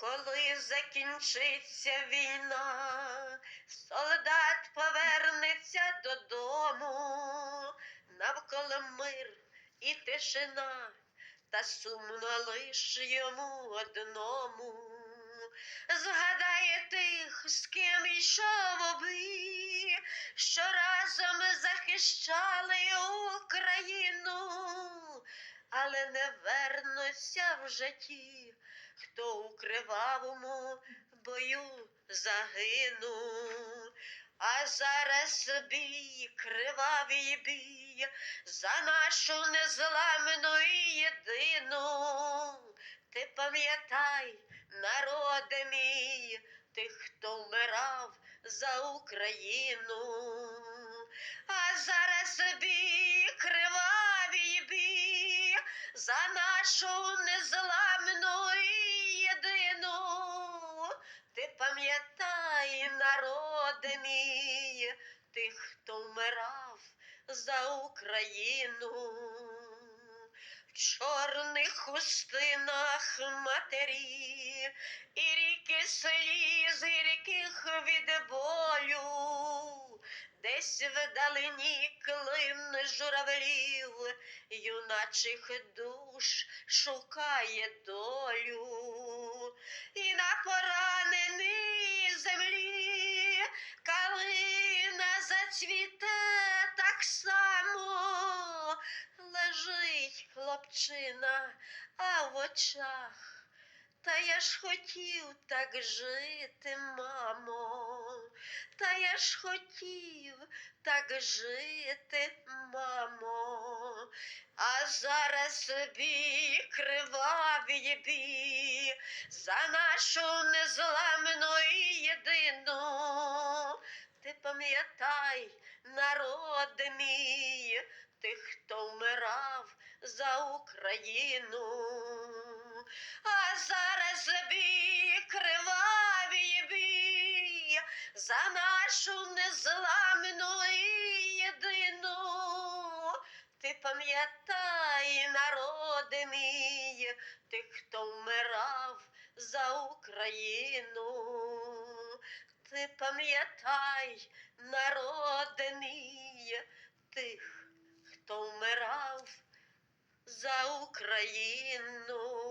Коли закінчиться війна, солдат повернеться додому, навколо мир і тишина, та сумно лиш йому одному. Згадає тих, з ким йшов бій, що разом захищали Україну, але не вернуться в житті, хто у кривавому бою загинув. А зараз бій, кривавий бій, за нашу незламну і єдину. Ти пам'ятай, народе мій, тих, хто вмирав за Україну. А зараз бій, кривавий бій, за нашу незламну народе тих, хто вмирав за Україну. В чорних хустинах матері, і ріки сліз, і ріких від болю, десь вдалині клин журавлів, юначих душ шукає долю, зацвіте так само, лежить хлопчина, а в очах. Та я ж хотів так жити, мамо, та я ж хотів так жити, мамо, а зараз бій, кривавий бій, за нашу незламну пам'ятай, народи мій, тих, хто вмирав за Україну. А зараз бій, кривавий бій, за нашу незламну єдину. Ти пам'ятай, народи мій, тих, хто вмирав за Україну. Ти пам'ятай, народи тих, хто вмирав за Україну.